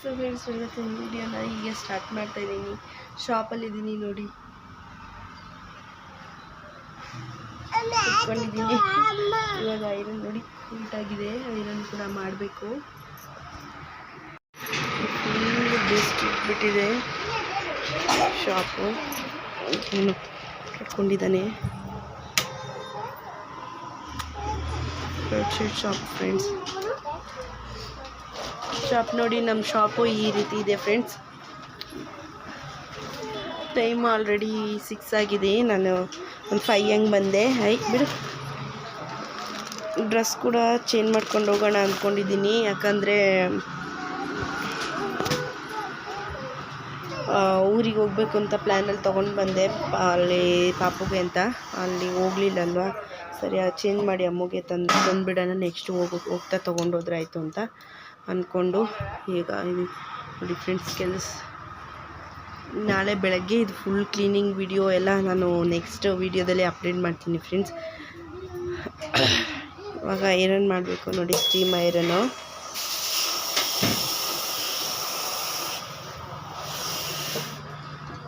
So friends ಇವತ್ತಿನ ವೀಡಿಯೋನ ಈಗ ಸ್ಟಾರ್ಟ್ ಮಾಡ್ತಾ ಇದ್ದೀನಿ. ಶಾಪಲ್ಲಿದ್ದೀನಿ ನೋಡಿ. ಇಟ್ಕೊಂಡಿದ್ದೀನಿ ಇವಾಗ ಐರನ್ ನೋಡಿ ಕೂಟಾಗಿದೆ ಐರನ್ ಕೂಡ ಮಾಡಬೇಕು. ಬೆಸ್ಟ್ ಇಟ್ಬಿಟ್ಟಿದೆ. ಶಾಪು ಏನು ಕಟ್ಕೊಂಡಿದ್ದಾನೆ ಬೆಡ್ಶೀಟ್ ಶಾಪ್ ಫ್ರೆಂಡ್ಸ್ ಶಾಪ್ ನೋಡಿ ನಮ್ಮ ಶಾಪು ಈ ರೀತಿ ಇದೆ ಫ್ರೆಂಡ್ಸ್ ಟೈಮ್ ಆಲ್ರೆಡಿ ಸಿಕ್ಸ್ ಆಗಿದೆ. ನಾನು ಒಂದು ಫೈ ಹಂಗೆ ಬಂದೆ. ಹೈ ಬಿಡು. ಡ್ರೆಸ್ ಕೂಡ ಚೇಂಜ್ ಮಾಡ್ಕೊಂಡು ಹೋಗೋಣ ಅಂದ್ಕೊಂಡಿದ್ದೀನಿ ಯಾಕಂದರೆ ಊರಿಗೆ ಹೋಗ್ಬೇಕು ಅಂತ ಪ್ಲ್ಯಾನಲ್ಲಿ ತೊಗೊಂಡು ಬಂದೆ. ಅಲ್ಲಿ ಪಾಪುಗೆ ಅಂತ. ಅಲ್ಲಿ ಹೋಗ್ಲಿಲ್ಲಲ್ವ ಸರಿ ಚೇಂಜ್ ಮಾಡಿ ಅಮ್ಮಗೆ ತಂದು ತಂದುಬಿಡೋಣ ನೆಕ್ಸ್ಟ್ ಹೋಗೋ, ಹೋಗ್ತಾ ತೊಗೊಂಡೋದ್ರೆ ಆಯಿತು ಅಂತ ಅಂದ್ಕೊಂಡು ಈಗ ನೋಡಿ ಫ್ರೆಂಡ್ಸ್ ಕೆಲಸ ನಾಳೆ ಬೆಳಗ್ಗೆ ಇದು ಫುಲ್ ಕ್ಲೀನಿಂಗ್ ವಿಡಿಯೋ ಎಲ್ಲ ನಾನು ನೆಕ್ಸ್ಟ್ ವಿಡಿಯೋದಲ್ಲಿ ಅಪ್ಡೇಟ್ ಮಾಡ್ತೀನಿ ಫ್ರೆಂಡ್ಸ್ ಇವಾಗ ಐರನ್ ಮಾಡಬೇಕು ನೋಡಿ steam iron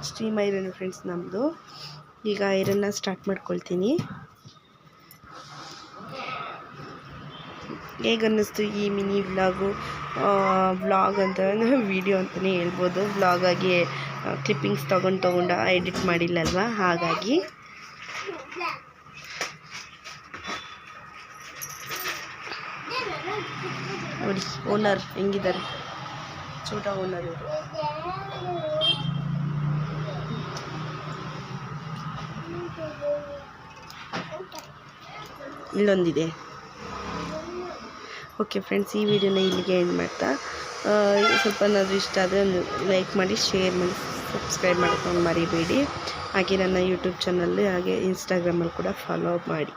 steam iron friends ನಮ್ಮದು ಈಗ ಐರನ್ನ ಸ್ಟಾರ್ಟ್ ಮಾಡ್ಕೊಳ್ತೀನಿ. ಹೇಗೆ ಅನ್ನಿಸ್ತು ಈ ಮಿನಿ ವ್ಲಾಗು? ವ್ಲಾಗ್ ಅಂತ ವಿಡಿಯೋ ಅಂತಲೇ ಹೇಳ್ಬೋದು. ವ್ಲಾಗಾಗಿ ಕ್ಲಿಪ್ಪಿಂಗ್ಸ್ ತೊಗೊಂಡು ತೊಗೊಂಡು ಎಡಿಟ್ ಮಾಡಿಲ್ಲಲ್ವ? ಹಾಗಾಗಿ. ನೋಡಿ ಓನರ್ ಹೆಂಗಿದ್ದಾರೆ? ಚೂಟ ಓನರ್ ಇವರು. ಇಲ್ಲೊಂದಿದೆ. ಓಕೆ ಫ್ರೆಂಡ್ಸ್ ಈ ವಿಡಿಯೋನ ಇಲ್ಲಿಗೆ ಎಂಡ್ ಮಾಡ್ತಾ. ಸ್ವಲ್ಪ ಏನಾದರೂ ಇಷ್ಟ ಆದರೆ ಒಂದು ಲೈಕ್ ಮಾಡಿ ಶೇರ್ ಮಾಡಿ ಸಬ್ಸ್ಕ್ರೈಬ್ ಮಾಡ್ಕೊಂಡು ಮರಿಬೇಡಿ. ಹಾಗೆ ನನ್ನ ಯೂಟ್ಯೂಬ್ ಚಾನಲ್ಲಿ ಹಾಗೆ ಇನ್ಸ್ಟಾಗ್ರಾಮಲ್ಲಿ ಕೂಡ ಫಾಲೋ ಮಾಡಿ.